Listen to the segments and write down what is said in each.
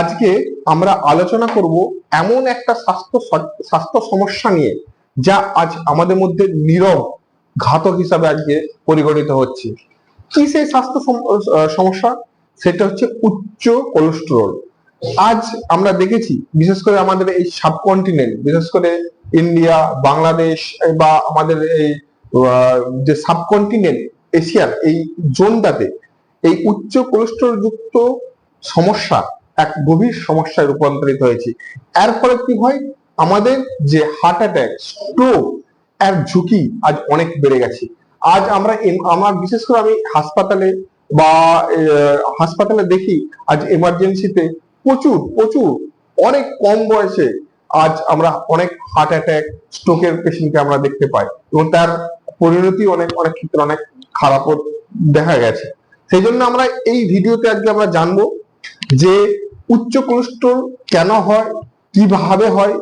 আজকে আমরা আলোচনা করব এমন একটা স্বাস্থ্য স্বাস্থ্য সমস্যা নিয়ে, যা আজ আমাদের মধ্যে নীরব ঘাতক হিসাবে আজকে পরিগণিত হচ্ছে। কি সেই স্বাস্থ্য সমস্যা? সেটা হচ্ছে উচ্চ কোলেস্টেরল আজ আমরা দেখেছি, বিশেষ করে আমাদের এই সাবকন্টিনেন্ট বিশেষ করে ইন্ডিয়া, বাংলাদেশ, বা আমাদের এই যে সাবকন্টিনেন্ট এশিয়ার এই জোনটাতে, এই উচ্চ কোলেস্টেরল যুক্ত সমস্যা এক গভীর সমস্যায় রূপান্তরিত হয়েছে। এর ফলে কি হয়? আমাদের যে হার্ট অ্যাটাক স্ট্রোক এর ঝুঁকি আজ অনেক বেড়ে গেছে। আজ আমরা আমার বিশেষ করে আমি হাসপাতালে বা হাসপাতালে দেখি, আজ এমার্জেন্সিতে প্রচুর প্রচুর, অনেক কম বয়সে আজ আমরা অনেক হার্ট অ্যাটাক স্ট্রোকের পেশেন্টকে আমরা দেখতে পাই। এবং তার পরিণতি অনেক অনেক ক্ষেত্রে অনেক খারাপও দেখা গেছে। সেই জন্য আমরা এই ভিডিওতে আজকে আমরা জানব যে উচ্চ কোলেস্ট্রল কেন হয়, কীভাবে হয়,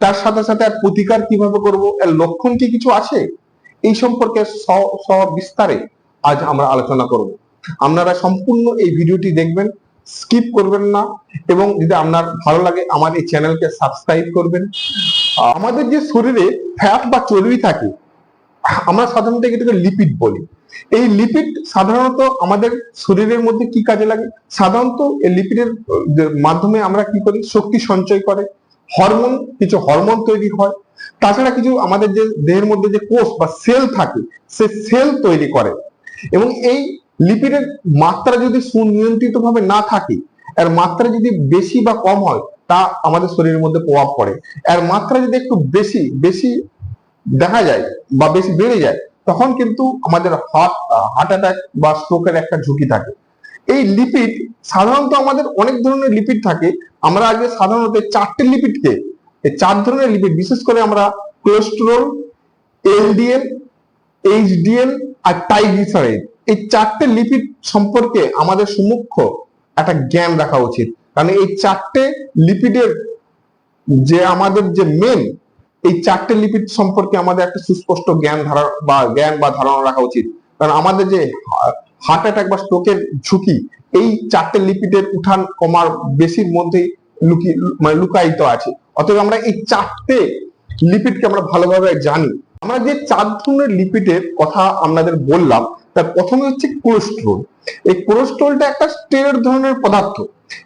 তার সাথে সাথে আর প্রতিকার কীভাবে করব, এর লক্ষণ কি কিছু আছে? এই সম্পর্কে সবিস্তারে আজ আমরা আলোচনা করব। আপনারা সম্পূর্ণ এই ভিডিওটি দেখবেন, স্কিপ করবেন না এবং যদি আপনার ভালো লাগে, আমার এই চ্যানেলকে সাবস্ক্রাইব করবেন। আমাদের যে শরীরে ফ্যাট বা চর্বি থাকে আমরা সাধারণত এটাকে লিপিড বলি। এই লিপিড সাধারণত আমাদের শরীরের মধ্যে কি কাজে লাগে? সাধারণত এই লিপিডের মাধ্যমে আমরা কি করি? শক্তি সঞ্চয় করে। হরমোন, কিছু হরমোন তৈরি হয়। তাছাড়া কিছু আমাদের যে দেহের মধ্যে যে কোষ বা সেল থাকে, সে সেল তৈরি করে। এবং এই লিপিডের মাত্রা যদি সুনিয়ন্ত্রিত ভাবে না থাকে, এর মাত্রা যদি বেশি বা কম হয়, তা আমাদের শরীরের মধ্যে প্রভাব পড়ে। এর মাত্রা যদি একটু বেশি বেশি দেখা যায় বা বেশি বেড়ে যায়, তখন কিন্তু আমাদের হার্ট হার্ট অ্যাটাক বা স্ট্রোকের একটা ঝুঁকি থাকে। এই লিপিড সাধারণত আমাদের অনেক ধরনের লিপিড থাকে। আমরা আগে সাধারণত চারটে লিপিডকে এই চার ধরনের লিপিড বিশেষ করে আমরা কোলেস্টেরল এলডিএল এইচডিএল আর ট্রাইগ্লিসারাইড এই চারটে লিপিড সম্পর্কে আমাদের সুমুখ্য একটা জ্ঞান রাখা উচিত। কারণ এই চারটে লিপিডের যে আমাদের যে মেন এই চারটে লিপিড সম্পর্কে আমাদের একটা সুস্পষ্ট জ্ঞান ধারা বা জ্ঞান বা ধারণা রাখা উচিত। কারণ আমাদের যে হার্ট অ্যাটাক বা স্ট্রোকের ঝুঁকি, এই চারটে লিপিডের উঠান কমার বেশির মধ্যেই লুকি মানে লুকায়িত আছে। অতএব আমরা এই চারটে লিপিডকে আমরা ভালোভাবে জানি। আমরা যে চার ধরনের লিপিডের কথা আপনাদের বললাম, তার প্রথমে হচ্ছে কোলেস্ট্রল এই কোলেস্ট্রলটা একটা স্টেরয়েড ধরনের পদার্থ।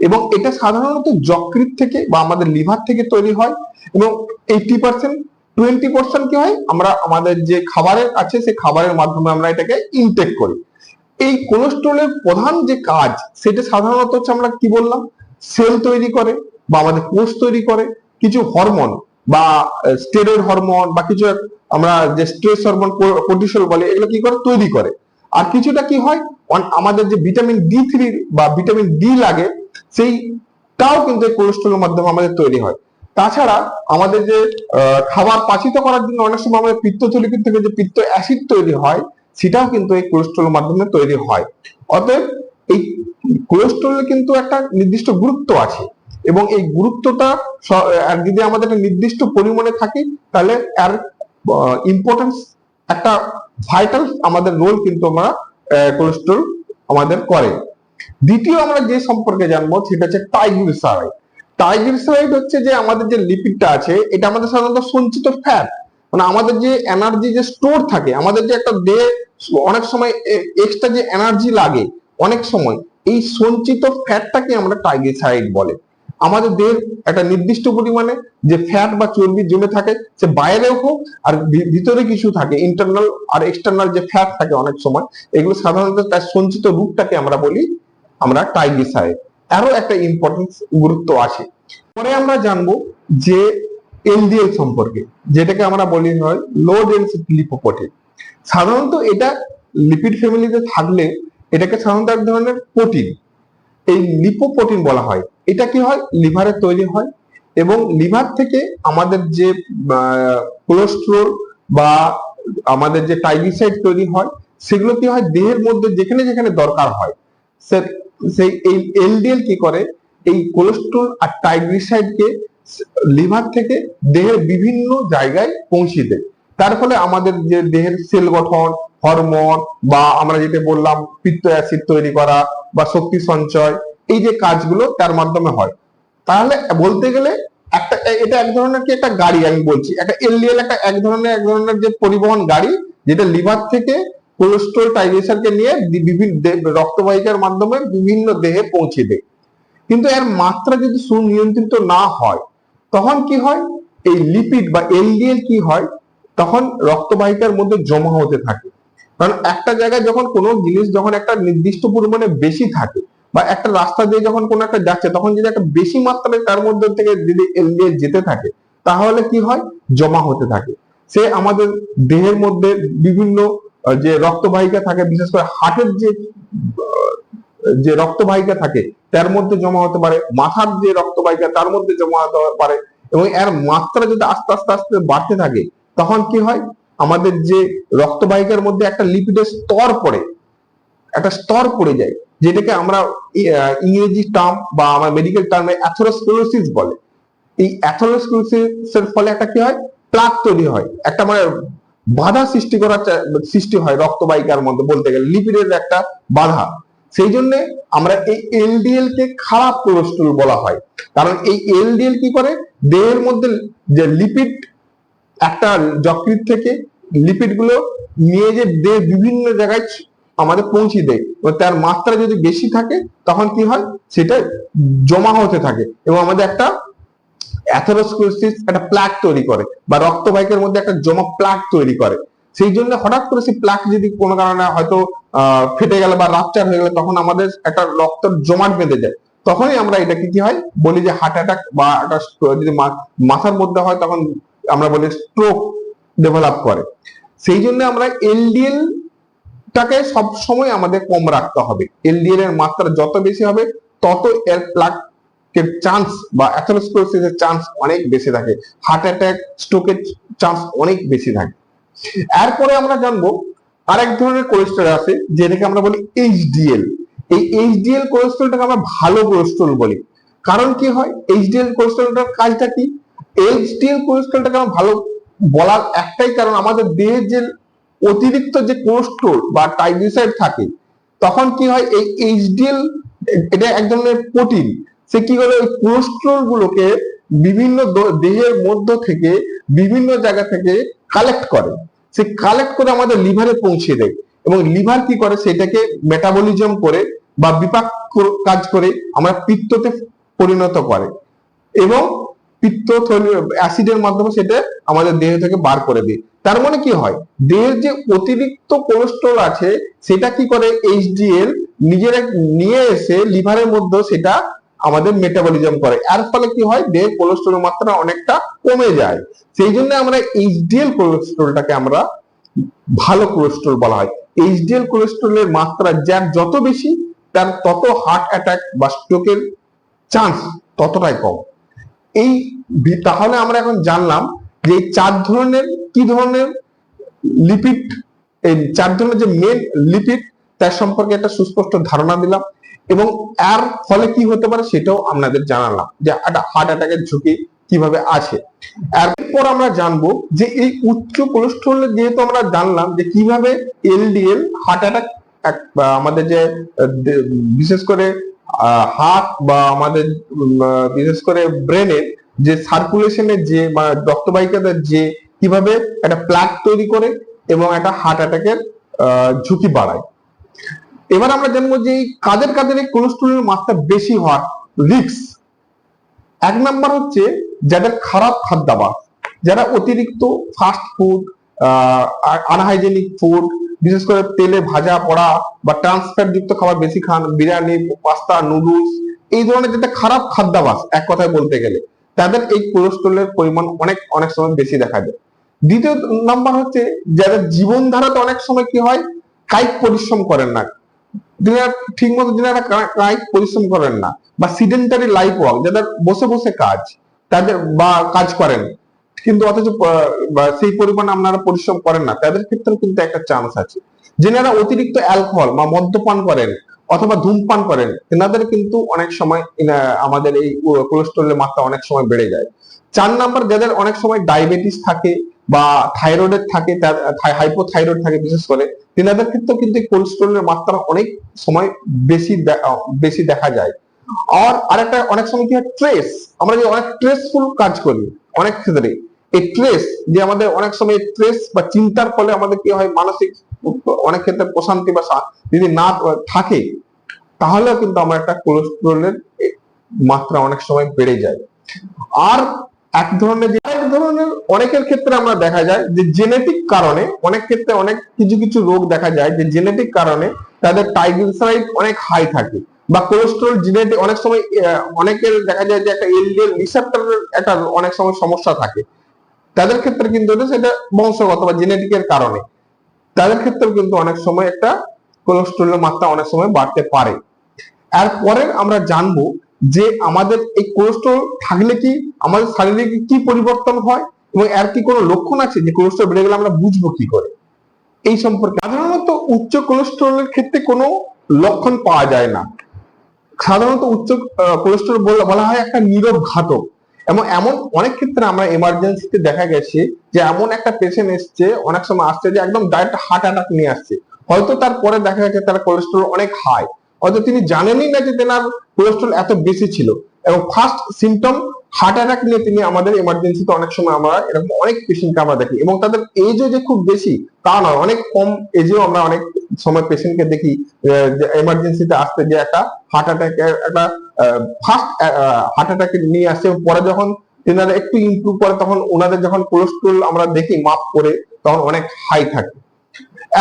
এবং এটা সাধারণত যকৃত থেকে বা আমাদের লিভার থেকে তৈরি হয় এবং এইটি পার্সেন্ট টোয়েন্টি পার্সেন্ট কি হয়? আমরা আমাদের যে খাবারের আছে, সেই খাবারের মাধ্যমে আমরা এটাকে ইনটেক করি। এই কোলেস্ট্রলের প্রধান যে কাজ, সেটা সাধারণত হচ্ছে আমরা কি বললাম? সেল তৈরি করে বা আমাদের কোষ তৈরি করে। কিছু হরমোন বা স্টেরয়েড হরমোন বা কিছু আমরা যে স্ট্রেস হরমোন কোর্টিসল বলে, এগুলো কি করে? তৈরি করে। আর কিছুটা কি হয়? আমাদের যে ভিটামিন ডি থ্রি বা ভিটামিন ডি লাগে সেইটাও কিন্তু এই কোলেস্ট্রলের মাধ্যমে আমাদের তৈরি হয়। তাছাড়া আমাদের যে খাবার পাচিত করার জন্য অনেক সময় আমাদের পিত্তথলিকা থেকে যে পিত্ত অ্যাসিড তৈরি হয়, সেটাও কিন্তু এই কোলেস্ট্রলের মাধ্যমে তৈরি হয়। অতএব এই কোলেস্ট্রলের কিন্তু একটা নির্দিষ্ট গুরুত্ব আছে এবং এই গুরুত্বটা যদি আমাদের নির্দিষ্ট পরিমাণে থাকে, তাহলে এর ইম্পর্টেন্স একটা ভাইটাল আমাদের রোল কিন্তু আমরা কোলেস্ট্রল আমাদের করে। দ্বিতীয় আমরা যে সম্পর্কে জানব সেটা হচ্ছে ট্রাইগ্লিসারাইড ট্রাইগ্লিসারাইড হচ্ছে যে আমাদের যে লিপিডটা আছে, এটা আমাদের সাধারণত সঞ্চিত ফ্যাট মানে আমাদের যে এনার্জি যে স্টোর থাকে, আমাদের যে একটা দেহে অনেক সময় এক্সট্রা যে এনার্জি লাগে, অনেক সময় এই সঞ্চিত ফ্যাটটাকে আমরা ট্রাইগ্লিসারাইড বলে। আমাদের দেহের একটা নির্দিষ্ট পরিমাণে যে ফ্যাট বা চর্বি জমে থাকে, সে বাইরেও হোক আর ভিতরে কিছু থাকে ইন্টারনাল আর এক্সটার্নাল যে ফ্যাট থাকে অনেক সময়, এগুলো সাধারণত তার সঞ্চিত রূপটাকে আমরা বলি আমরা ট্রাইগ্লিসারাইড আরও একটা ইম্পর্টেন্স গুরুত্ব আছে পরে আমরা জানব যে এলডিএল সম্পর্কে, যেটাকে আমরা বলি হয় লো ডেন্সিটি লিপোপ্রোটিন সাধারণত এটা লিপিড ফ্যামিলিতে থাকলে এটাকে সাধারণত এক ধরনের প্রোটিন এই লিপোপ্রোটিন বলা হয়। এটা কি হয়? লিভারে তৈরি হয় এবং লিভার থেকে আমাদের যে কোলেস্ট্রল বা আমাদের যে ট্রাইগ্লিসাইড তৈরি হয়, সেগুলো কি হয়? দেহের মধ্যে যেখানে যেখানে দরকার হয়। সেই এই এলডিএল কি করে? এই কোলেস্ট্রল আর ট্রাইগ্লিসাইডকে লিভার থেকে দেহের বিভিন্ন জায়গায় পৌঁছে দেয়। তার ফলে আমাদের যে দেহের সেল গঠন হরমোন বা আমরা যেটা বললাম পিত্ত অ্যাসিড তৈরি করা বা শক্তি সঞ্চয়, এই যে কাজগুলো তার মাধ্যমে হয়। তাহলে বলতে গেলে একটা এটা এক ধরনের কি একটা গাড়ি আমি বলছি? একটা এলডিএল একটা এক ধরনের এক ধরনের যে পরিবহন গাড়ি, যেটা লিভার থেকে কোলেস্ট্রল টাইগ্লিসারকে নিয়ে বিভিন্ন রক্তবাহিকার মাধ্যমে বিভিন্ন দেহে পৌঁছে দেয়। কিন্তু এর মাত্রা যদি সুনিয়ন্ত্রিত না হয়, তখন কি হয়? এই লিপিড বা এলডিএল কি হয়? তখন রক্তবাহিকার মধ্যে জমা হতে থাকে। কারণ একটা জায়গায় যখন কোনো জিনিস যখন একটা নির্দিষ্ট পরিমাণে বেশি থাকে বা একটা রাস্তা দিয়ে যখন কোনো একটা যাচ্ছে, তখন যদি একটা বেশি মাত্রায় তার মধ্যে থেকে যদি এলডিএল যেতে থাকে, তাহলে কি হয়? জমা হতে থাকে। সে আমাদের দেহের মধ্যে বিভিন্ন যে রক্তবাহিকা থাকে, বিশেষ করে হার্টের যে যে রক্তবাহিকা থাকে, তার মধ্যে জমা হতে পারে। মাথার যে রক্তবাহিকা, তার মধ্যে জমা হতে পারে। এবং এর মাত্রা যদি আস্তে আস্তে আস্তে বাড়তে থাকে, তখন কি হয়? আমাদের যে রক্তবাহিকার মধ্যে একটা লিপিডের স্তর পড়ে। একটা স্তর পড়ে যায়, যেটাকে আমরা ইংরেজি টার্ম বা আমার মেডিকেল টার্মে অ্যাথেরোস্ক্লেরোসিস বলে। এই অ্যাথেরোস্ক্লেরোসিসের ফলে একটা কি হয়? প্লাক তৈরি হয়। একটা মানে বাধা সৃষ্টি করার সৃষ্টি হয় রক্তবাহিকার মধ্যে বলতে গেলে লিপিডের একটা বাধা। সেই জন্য আমরা এই এলডিএল কে খারাপ কোলেস্ট্রল বলা হয়। কারণ এই এলডিএল কি করে? দেহের মধ্যে যে লিপিড একটা যকৃত থেকে লিপিডগুলো নিয়ে যে দেহ বিভিন্ন জায়গায় আমাদের পৌঁছে দেয়। এবং তার মাত্রা যদি বেশি থাকে, তখন কি হয়? সেটা জমা হতে থাকে এবং আমাদের একটা অ্যাথেরোস্ক্লেরোসিস একটা প্লাক তৈরি করে বা রক্তবাহিকার মধ্যে একটা জমা প্লাক তৈরি করে। সেই জন্য হঠাৎ করে সেই প্লাক যদি কোনো কারণে হয়তো ফেটে গেল বা রাপচার হয়ে গেলে তখন আমাদের একটা রক্ত জমাট বেঁধে যায় তখনই আমরা এটাকে কি হয়? বলি যে হার্ট অ্যাটাক বা একটা যদি মাথার মধ্যে হয় তখন আমরা বলি স্ট্রোক ডেভেলপ করে। সেই জন্য আমরা এলডিএল টাকে সব সময় আমাদের কম রাখতে হবে। এলডিএল এর মাত্রা যত বেশি হবে, তত এর প্লাক চান্স বা অ্যাথেরোস্ক্লেরোসিসের চান্স অনেক বেশি থাকে। হার্ট অ্যাটাক স্ট্রোকের চান্স অনেক বেশি থাকে। এরপরে আমরা জানব আরেক ধরনের কোলেস্ট্রল আছে, যেটাকে আমরা বলি এইচডিএল এই এইচডিএল কোলেস্ট্রলটাকে আমরা ভালো কোলেস্ট্রল বলি। কারণ কি হয়? এইচডিএল কোলেস্ট্রলটার কাজটা কি? এইচডিএল কোলেস্ট্রলটাকে আমরা ভালো বলার একটাই কারণ আমাদের দেহের যে অতিরিক্ত যে কোলেস্ট্রল বা ট্রাইগ্লিসাইড থাকে, তখন কি হয়? এই এইচডিএল এটা এক ধরনের প্রোটিন সে কি করে? ওই কোলেস্ট্রল গুলোকে বিভিন্ন দেহের মধ্য থেকে বিভিন্ন জায়গা থেকে কালেক্ট করে। সে কালেক্ট করে আমাদের লিভারে পৌঁছে দেয়। এবং লিভার কি করে? সেটাকে মেটাবলিজম করে বা বিপাক কাজ করে আমরা পিত্ততে পরিণত করে। এবং পিত্ত অ্যাসিডের মাধ্যমে সেটা আমাদের দেহ থেকে বার করে দিই তার মানে কি হয়? দেহের যে অতিরিক্ত কোলেস্ট্রল আছে, সেটা কি করে? এইচডিএল নিজের নিয়ে এসে লিভারের মধ্যে সেটা আমাদের মেটাবলিজম করে। এর ফলে কি হয়? দেহের কোলেস্ট্রলের মাত্রা অনেকটা কমে যায়। সেই জন্য আমরা এইচডিএল কোলেস্ট্রলটাকে আমরা ভালো কোলেস্ট্রল বলা হয়। এইচডিএল কোলেস্ট্রলের মাত্রা যার যত বেশি, তার তত হার্ট অ্যাটাক বা স্ট্রোকের চান্স ততটাই কম। এই তাহলে আমরা এখন জানলাম যে চার ধরনের কি ধরনের লিপিড এই চার ধরনের যে মেন লিপিড তার সম্পর্কে একটা সুস্পষ্ট ধারণা দিলাম। এবং এর ফলে কি হতে পারে সেটাও আপনাদের জানালাম যে একটা হার্ট অ্যাটাকের ঝুঁকি কীভাবে আছে। এরপর আমরা জানব যে এই উচ্চ কোলেস্ট্রল যেহেতু আমরা জানলাম যে কীভাবে এলডিএল হার্ট অ্যাটাক আমাদের যে বিশেষ করে হার্ট বা আমাদের বিশেষ করে ব্রেনের যে সার্কুলেশনের যে, বা রক্তবাহিকাদের যে, কীভাবে একটা প্লাক তৈরি করে এবং একটা হার্ট অ্যাটাকের ঝুঁকি বাড়ায়। এবার আমরা জানব যে কাদের কাদের এই কোলেস্ট্রলের মাত্রা বেশি হওয়ার রিক্স এক নাম্বার হচ্ছে যাদের খারাপ খাদ্যাভ্যাস যারা অতিরিক্ত ফাস্ট ফুড আনহাইজেনিক ফুড বিশেষ করে তেলে ভাজা পড়া বা ট্রান্সফ্যাট যুক্ত খাবার বেশি খান, বিরিয়ানি পাস্তা নুডলস এই ধরনের যেটা খারাপ খাদ্যাভাস, এক কথায় বলতে গেলে, তাদের এই কোলেস্ট্রলের পরিমাণ অনেক অনেক সময় বেশি দেখা যায় দ্বিতীয় নাম্বার হচ্ছে যাদের জীবনধারাতে অনেক সময় কি হয়? কায়িক পরিশ্রম করেন না। যারা ঠিক মতো যারা কায়িক পরিশ্রম করেন না বা সিডেন্টারি লাইফ ওয়ার্ক যাদের বসে বসে কাজ, তাদের বা কাজ করেন, কিন্তু অথচ সেই পরিমাণে আপনারা পরিশ্রম করেন না, তাদের ক্ষেত্রে কিন্তু একটা চান্স আছে। যেনারা অতিরিক্ত অ্যালকোহল বা মদ্যপান করেন অথবা ধূমপান করেন, তেনাদের কিন্তু অনেক সময় আমাদের এই কোলেস্ট্রলের মাত্রা অনেক সময় বেড়ে যায়। চার নাম্বার যাদের অনেক সময় ডায়াবেটিস থাকে বা থাইরয়েডের থাকে হাইপোথাইরয়েড থাকে বিশেষ করে, তেনাদের ক্ষেত্রেও কিন্তু কোলেস্ট্রলের মাত্রা অনেক সময় বেশি বেশি দেখা যায়। আর আরেকটা, অনেক সময় কি হয় ট্রেস আমরা যে অনেক স্ট্রেসফুল কাজ করি, অনেক ক্ষেত্রে, এই ট্রেস যে আমাদের অনেক সময় ট্রেস বা চিন্তার ফলে আমাদের কি হয়, মানসিক অনেক ক্ষেত্রে প্রশান্তি বা যদি না থাকে, তাহলেও কিন্তু আমার একটা কোলেস্ট্রলের মাত্রা অনেক সময় বেড়ে যায়। আর এক ধরনের এক ধরনের অনেকের ক্ষেত্রে আমরা দেখা যায় যে জেনেটিক কারণে অনেক ক্ষেত্রে অনেক কিছু কিছু রোগ দেখা যায় যে জেনেটিক কারণে তাদের ট্রাইগ্লিসারাইড অনেক হাই থাকে বা কোলেস্ট্রল জেনেটিক অনেক সময় অনেকের দেখা যায় যে একটা এলডিএল রিসেপ্টরের একটা অনেক সময় সমস্যা থাকে। তাদের ক্ষেত্রে কিন্তু সেটা বংশগত বা জেনেটিকের কারণে। তাদের ক্ষেত্রেও কিন্তু অনেক সময় একটা কোলেস্ট্রলের মাত্রা অনেক সময় বাড়তে পারে। এরপরে আমরা জানব যে আমাদের এই কোলেস্ট্রল থাকলে কি আমাদের শারীরিক কি পরিবর্তন হয় এবং এর কি কোনো লক্ষণ আছে যে কোলেস্ট্রল বেড়ে গেলে আমরা বুঝব কি করে? এই সম্পর্কে সাধারণত উচ্চ কোলেস্ট্রলের ক্ষেত্রে কোনো লক্ষণ পাওয়া যায় না। সাধারণত উচ্চ কোলেস্ট্রল বলা হয় একটা নীরব ঘাতক। এবং এমন অনেক ক্ষেত্রে আমরা এমার্জেন্সিতে দেখা গেছে যে এমন একটা পেশেন্ট এসছে, অনেক সময় আসছে যে একদম ডাইরেক্ট হার্ট অ্যাটাক নিয়ে আসছে। হয়তো তারপরে দেখা গেছে তার কোলেস্ট্রল অনেক হাই হয়তো তিনি জানেনই না যে তেনার কোলেস্ট্রল এত বেশি ছিল। এবং ফার্স্ট সিমটম হার্ট অ্যাটাক নিয়ে তিনি আমাদের এমার্জেন্সিতে অনেক সময় আমরা এরকম অনেক পেশেন্টকে আমরা দেখি। এবং তাদের এজও যে খুব বেশি, তা নয়, অনেক কম এজেও আমরা অনেক সময় পেশেন্টকে দেখি এমার্জেন্সিতে আসতে যে একটা হার্ট অ্যাটাকের একটা ফার্স্ট হার্ট অ্যাটাক নিয়ে আসছে পরে যখন তেনারা একটু ইমপ্রুভ করে, তখন ওনাদের যখন কোলেস্ট্রল আমরা দেখি মাপ করে, তখন অনেক হাই থাকে।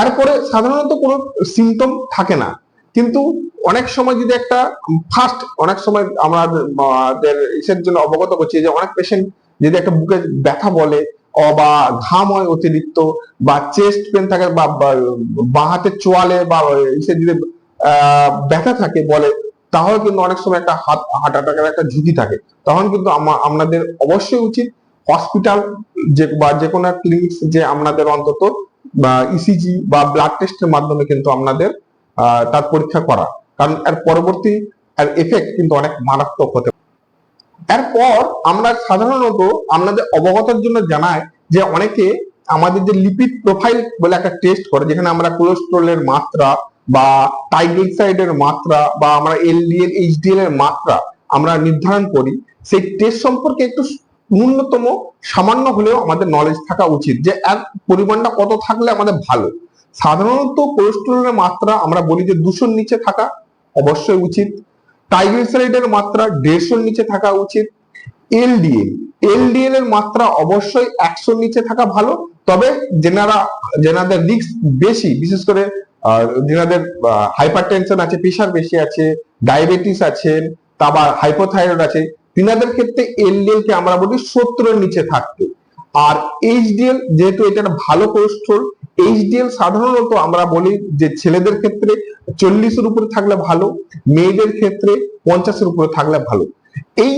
এরপরে সাধারণত কোনো সিমটম থাকে না। কিন্তু অনেক সময় যদি একটা ফার্স্ট অনেক সময় আমাদের ইসের জন্য অবগত করছি যে অনেক পেশেন্ট যদি একটা বুকে ব্যথা বলে বা ঘাম হয় অতিরিক্ত বা চেস্ট পেন থাকে বা, বা- হাতের চোয়ালে বা ইসের যদি ব্যথা থাকে বলে, তাহলে কিন্তু অনেক সময় একটা হাত হার্ট অ্যাটাকের একটা ঝুঁকি থাকে। তখন কিন্তু আপনাদের অবশ্যই উচিত হসপিটাল যে, বা যে কোনো ক্লিনিক যে আপনাদের অন্তত, বা ইসিজি বা ব্লাড টেস্টের মাধ্যমে কিন্তু আপনাদের তার পরীক্ষা করা কারণ এর পরবর্তী এর এফেক্ট কিন্তু অনেক মারাত্মক হতে পারে। এরপর আমরা সাধারণত আপনাদের অবগতের জন্য জানাই যে অনেকে আমাদের যে লিপিড প্রোফাইল বলে একটা টেস্ট করে, যেখানে আমরা কোলেস্ট্রলের মাত্রা বা ট্রাইগ্লিসারাইডের মাত্রা বা আমরা এলডিএল এইচডিএল এর মাত্রা আমরা নির্ধারণ করি, সেই টেস্ট সম্পর্কে একটু ন্যূনতম সামান্য হলেও আমাদের নলেজ থাকা উচিত যে এর পরিমাণটা কত থাকলে আমাদের ভালো সাধারণত কোলেস্ট্রলের মাত্রা আমরা বলি যে দুশোর নিচে থাকা অবশ্যই উচিত। ট্রাইগ্লিসারাইডের মাত্রা দেড়শোর নিচে থাকা উচিত। এলডিএল এলডিএল এর মাত্রা অবশ্যই একশোর নিচে থাকা ভালো। তবে যেনারা, যেনাদের রিস্ক বেশি, বিশেষ করে যেনাদের হাইপার টেনশন আছে প্রেশার বেশি আছে ডায়াবেটিস আছেন তারপর হাইপোথাইরয়েড আছে, তিনাদের ক্ষেত্রে এলডিএল কে আমরা বলি সত্তরের নিচে থাকতে আর এইচডিএল যেহেতু এটা ভালো কোলেস্ট্রল এইচডিএল সাধারণত আমরা বলি যে ছেলেদের ক্ষেত্রে চল্লিশের উপরে থাকলে ভালো, মেয়েদের ক্ষেত্রে পঞ্চাশের উপরে থাকলে ভালো। এই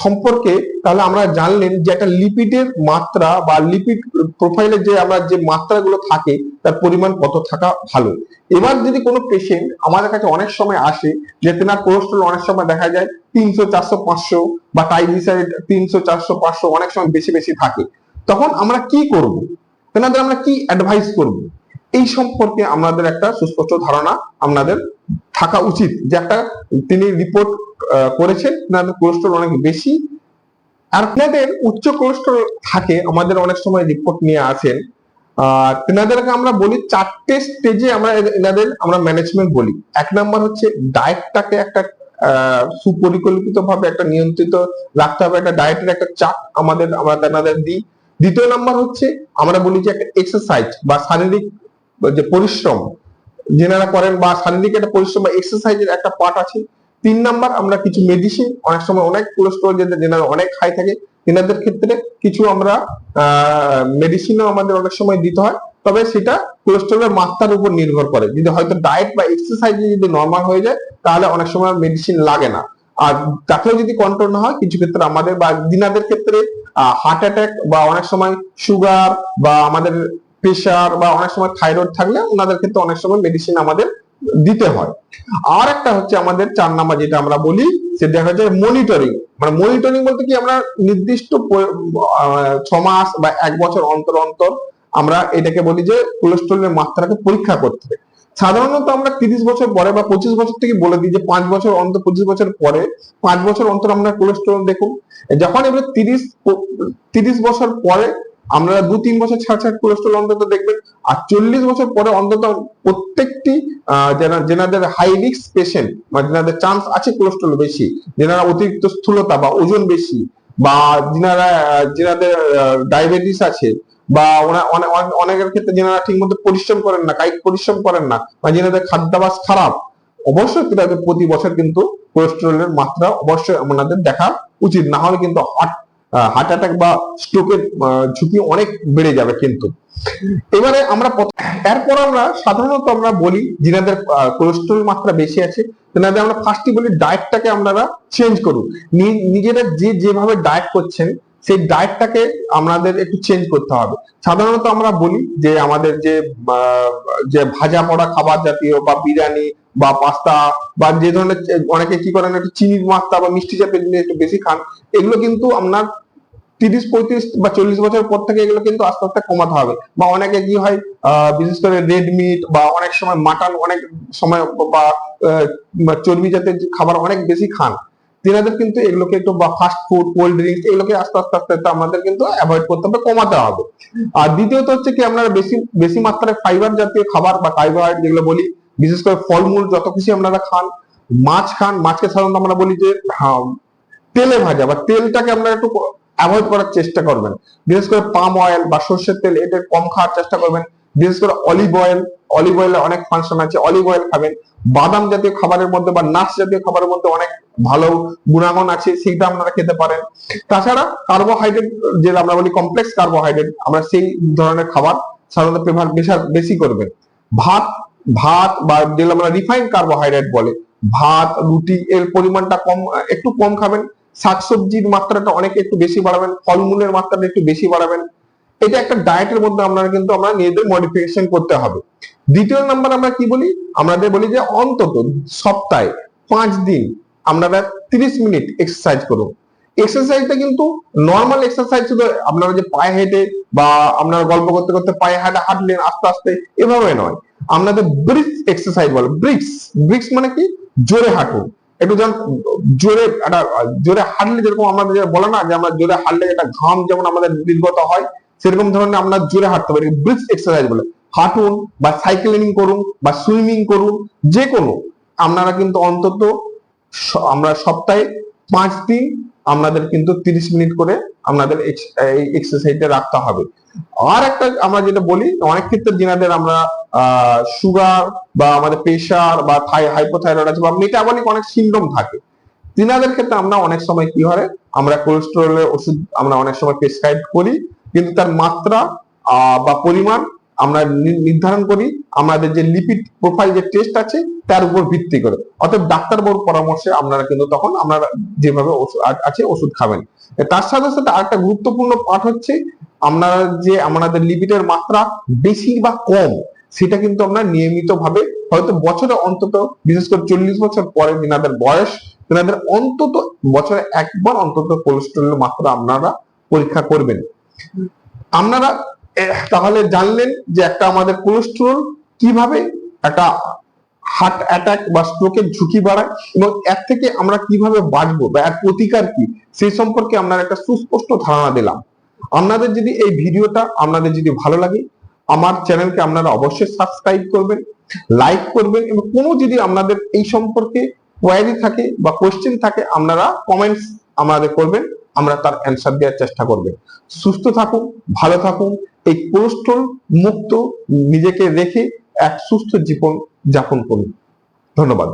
সম্পর্কে তাহলে আমরা জানলেন যে একটা লিপিডের মাত্রা বা লিপিড প্রোফাইলে যে আমরা যে মাত্রাগুলো থাকে, তার পরিমাণ কত থাকা ভালো। এবার যদি কোনো পেশেন্ট আমাদের কাছে অনেক সময় আসে যে তেনার কোলেস্ট্রল অনেক সময় দেখা যায় তিনশো, চারশো, পাঁচশো বা ট্রাইগ্লিসারাইড তিনশো, চারশো, পাঁচশো অনেক সময় বেশি বেশি থাকে। তখন আমরা কি করব? তেনাদের আমরা কি অ্যাডভাইস করব? এই সম্পর্কে আমাদের একটা সুস্পষ্ট ধারণা আপনাদের থাকা উচিত। যে একটা তিনি রিপোর্ট করেছেন, তেনাদের কোলেস্ট্রল অনেক বেশি। আর তেনাদের উচ্চ কোলেস্ট্রল থাকে, আমাদের অনেক সময় রিপোর্ট নিয়ে আসেন। আহ তেনাদেরকে আমরা বলি চারটে স্টেজে আমরা এনাদের আমরা ম্যানেজমেন্ট বলি। এক নাম্বার হচ্ছে ডায়েটটাকে একটা সুপরিকল্পিত ভাবে একটা নিয়ন্ত্রিত রাখতে হবে। একটা ডায়েটের একটা চাপ আমাদের, আমরা তেনাদের দিই। দ্বিতীয় নাম্বার হচ্ছে, আমরা বলি যে একটা এক্সারসাইজ বা শারীরিক যে পরিশ্রম, যেনারা করেন বা শারীরিক একটা পরিশ্রম বা এক্সারসাইজের একটা পার্ট আছে। তিন নাম্বার, আমরা কিছু মেডিসিন অনেক সময় অনেক কোলেস্ট্রল যেনারা অনেক হাই থাকে, তেনাদের ক্ষেত্রে কিছু আমরা মেডিসিনও আমাদের অনেক সময় দিতে হয়। তবে সেটা কোলেস্ট্রলের মাত্রার উপর নির্ভর করে। যদি হয়তো ডায়েট বা এক্সারসাইজ যদি নর্মাল হয়ে যায়, তাহলে অনেক সময় মেডিসিন লাগে না। আর তাতেও যদি কন্ট্রোল না হয়, কিছু ক্ষেত্রে আমাদের বা দিনাদের ক্ষেত্রে হার্ট অ্যাটাক বা অনেক সময় সুগার বা আমাদের প্রেশার বা অনেক সময় থাইরয়েড থাকলে ওনাদের ক্ষেত্রে অনেক সময় মেডিসিন আমাদের দিতে হয়। আর একটা হচ্ছে আমাদের চার নাম্বার যেটা আমরা বলি সেটা দেখা যায় মনিটরিং মানে মনিটরিং বলতে কি আমরা নির্দিষ্ট ছ মাস বা এক বছর অন্তর অন্তর আমরা এটাকে বলি যে কোলেস্ট্রলের মাত্রাকে পরীক্ষা করতে হবে সাধারণত আমরা তিরিশ বছর পরে বা পঁচিশ বছর থেকে বলে দিই যে পাঁচ বছর অন্তর, পঁচিশ বছর পরে, পাঁচ বছর অন্তর আমরা কোলেস্টেরল দেখুন। যখন এবার তিরিশ তিরিশ বছর পরে আমরা দু, তিন বছর ছাড় ছাড় কোলেস্ট্রল অন্তত দেখবেন। আর চল্লিশ বছর পরে অন্তত প্রত্যেকটি যেনাদের হাই রিক্স পেশেন্ট বা যেনাদের চান্স আছে কোলেস্ট্রল বেশি, যেনারা অতিরিক্ত স্থূলতা বা ওজন বেশি বা যেনারা, যেনাদের ডায়াবেটিস আছে বা অনেকের ক্ষেত্রে যেনারা ঠিক মতো পরিশ্রম করেন না, কায়িক পরিশ্রম করেন না, বা যেনাদের খাদ্যাভাস খারাপ, অবশ্যই তাদের প্রতি বছর কিন্তু কোলেস্টেরলের মাত্রা অবশ্যই আমাদের দেখা উচিত। না হলে কিন্তু হার্ট হার্ট অ্যাটাক বা স্ট্রোকের ঝুঁকি অনেক বেড়ে যাবে কিন্তু। এবারে আমরা এরপর আমরা সাধারণত আমরা বলি যিনাদের কোলেস্ট্রল মাত্রা বেশি আছে, তেনাদের আমরা ফার্স্টই বলি ডায়েটটাকে আপনারা চেঞ্জ করুন। নিজেরা যে, যেভাবে ডায়েট করছেন সেই ডায়েটটাকে আমাদের একটু চেঞ্জ করতে হবে। সাধারণত আমরা বলি যে আমাদের যে যে ভাজা পড়া খাবার জাতীয় বা বিরিয়ানি বা পাস্তা বা যে ধরনের, অনেকে কি করেন, একটু চিনির মাত্রা বা মিষ্টি জাতীয় জিনিস একটু বেশি খান, এগুলো কিন্তু আপনার তিরিশ, পঁয়ত্রিশ বা চল্লিশ বছর পর থেকে এগুলো কিন্তু আস্তে আস্তে কমাতে হবে। বা অনেকে কি হয় বিশেষ করে রেড মিট বা অনেক সময় মাটন অনেক সময় বা চর্বি জাতীয় খাবার অনেক বেশি খান। তেনাদের কিন্তু এগুলোকে একটু বা ফাস্ট ফুড কোল্ড ড্রিঙ্কস এগুলোকে আস্তে আস্তে আস্তে আস্তে আমাদের কিন্তু অ্যাভয়েড করতে হবে, কমাতে হবে। আর দ্বিতীয়ত হচ্ছে কি, আপনারা বেশি বেশি মাত্রায় ফাইবার জাতীয় খাবার বা কার্বোহাইড্রেট যেগুলো বলি, বিশেষ করে ফলমূল যত খুশি আপনারা খান, মাছ খান, মাছকে সাধারণত আমরা বলি যে তেলে ভাজা বা তেলটাকে আপনারা একটু অ্যাভয়েড করার চেষ্টা করবেন। বিশেষ করে পাম অয়েল বা সর্ষের তেল এটা কম খাওয়ার চেষ্টা করবেন। বিশেষ করে অলিভ অয়েল অলিভ অয়েলে অনেক ফাংশন আছে অলিভ অয়েল খাবেন। বাদাম জাতীয় খাবারের মধ্যে বা নাটস জাতীয় খাবারের মধ্যে অনেক ভালো গুণাগুণ আছে, সেইটা আপনারা খেতে পারেন। তাছাড়া কার্বোহাইড্রেট যেটা আমরা বলি কমপ্লেক্স কার্বোহাইড্রেট আমরা সেই ধরনের খাবার সাধারণত প্রেফার বেশি করবেন ভাত ভাত বা যেগুলো আমরা রিফাইন্ড কার্বোহাইড্রেট বলে, ভাত, রুটি, এর পরিমাণটা কম, একটু কম খাবেন, শাকসবজির মাত্রাটা অনেক একটু বেশি বাড়াবেন, ফলমূলের মাত্রাটা একটু বেশি বাড়াবেন। এটা একটা ডায়েটের মধ্যে আপনারা কিন্তু আমরা নিজেদের মডিফিকেশন করতে হবে। দ্বিতীয় নাম্বার আমরা কি বলি? আমাদের বলি যে অন্তত সপ্তাহে পাঁচ দিন আপনারা তিরিশ মিনিট এক্সারসাইজ করুন এক্সারসাইজটা কিন্তু নর্মাল এক্সারসাইজ শুধু আপনারা যে পায়ে হেঁটে বা আপনারা গল্প করতে করতে পায়ে হাঁটা হাঁটলেন আস্তে আস্তে এভাবে নয়। আপনাদের ব্রিক্স এক্সারসাইজ বলে ব্রিক্স ব্রিক্স মানে কি? জোরে হাঁটুন। একটু যেমন জোরে একটা, জোরে হাঁটলে যেরকম আমাদের বলে না যে আমরা জোরে হাঁটলে একটা ঘাম যেমন আমাদের নির্গত হয়, সেরকম ধরনের আমরা জোরে হাঁটতে পারি ব্রিক্স এক্সারসাইজ বলে। হাঁটুন বা সাইকেলিং করুন বা সুইমিং করুন যে কোনো আপনারা কিন্তু অন্তত আমরা সপ্তাহে পাঁচ দিন আপনাদের কিন্তু তিরিশ মিনিট করে আপনাদের এক্সারসাইজটা রাখতে হবে। আর একটা আমরা যেটা বলি, অনেক ক্ষেত্রে যেনাদের আমরা সুগার বা আমাদের প্রেশার বা থাই হাইপোথাইরয়েড আছে বা মেটাবলিক অনেক সিন্ড্রোম থাকে, তিনাদের ক্ষেত্রে আমরা অনেক সময় কি হয়, আমরা কোলেস্টেরলের ওষুধ আমরা অনেক সময় প্রেসক্রাইব করি, কিন্তু তার মাত্রা বা পরিমাণ আমরা নির্ধারণ করি আমাদের যে লিপিড প্রোফাইল যে টেস্ট আছে তার উপর ভিত্তি করে। অর্থাৎ ডাক্তার বাবুর পরামর্শে আপনারা কিন্তু তখন আপনারা যেভাবে ওষুধ আছে ওষুধ খাবেন। তার সাথে সাথে আরেকটা গুরুত্বপূর্ণ পাঠ হচ্ছে আপনারা যে আমাদের লিপিডের মাত্রা বেশি বা কম সেটা কিন্তু আমরা নিয়মিত ভাবে হয়তো বছরে অন্তত বিশেষ করে চল্লিশ বছর পরে যেনাদের বয়স তেনাদের অন্তত বছরে একবার অন্তত কোলেস্টেরলের মাত্রা আপনারা পরীক্ষা করবেন। আপনারা তাহলে জানলেন যে একটা আমাদের কোলেস্টেরল কীভাবে একটা হার্ট অ্যাটাক বা স্ট্রোকের ঝুঁকি বাড়ায় এবং এর থেকে আমরা কীভাবে বাঁচবো বা এর প্রতিকার কি সেই সম্পর্কে আমরা একটা সুস্পষ্ট ধারণা দিলাম। আপনাদের যদি এই ভিডিওটা আপনাদের যদি ভালো লাগে, আমার চ্যানেলকে আপনারা অবশ্যই সাবস্ক্রাইব করবেন লাইক করবেন এবং কোনো যদি আপনাদের এই সম্পর্কে কোয়ারি থাকে বা কোয়েশ্চেন থাকে, আপনারা কমেন্টস আমাদের করবেন। আমরা তার অ্যান্সার দেওয়ার চেষ্টা করবে। সুস্থ থাকুন, ভালো থাকুন, এই কোলেস্ট্রল মুক্ত নিজেকে রেখে এক সুস্থ জীবন যাপন করুন। ধন্যবাদ।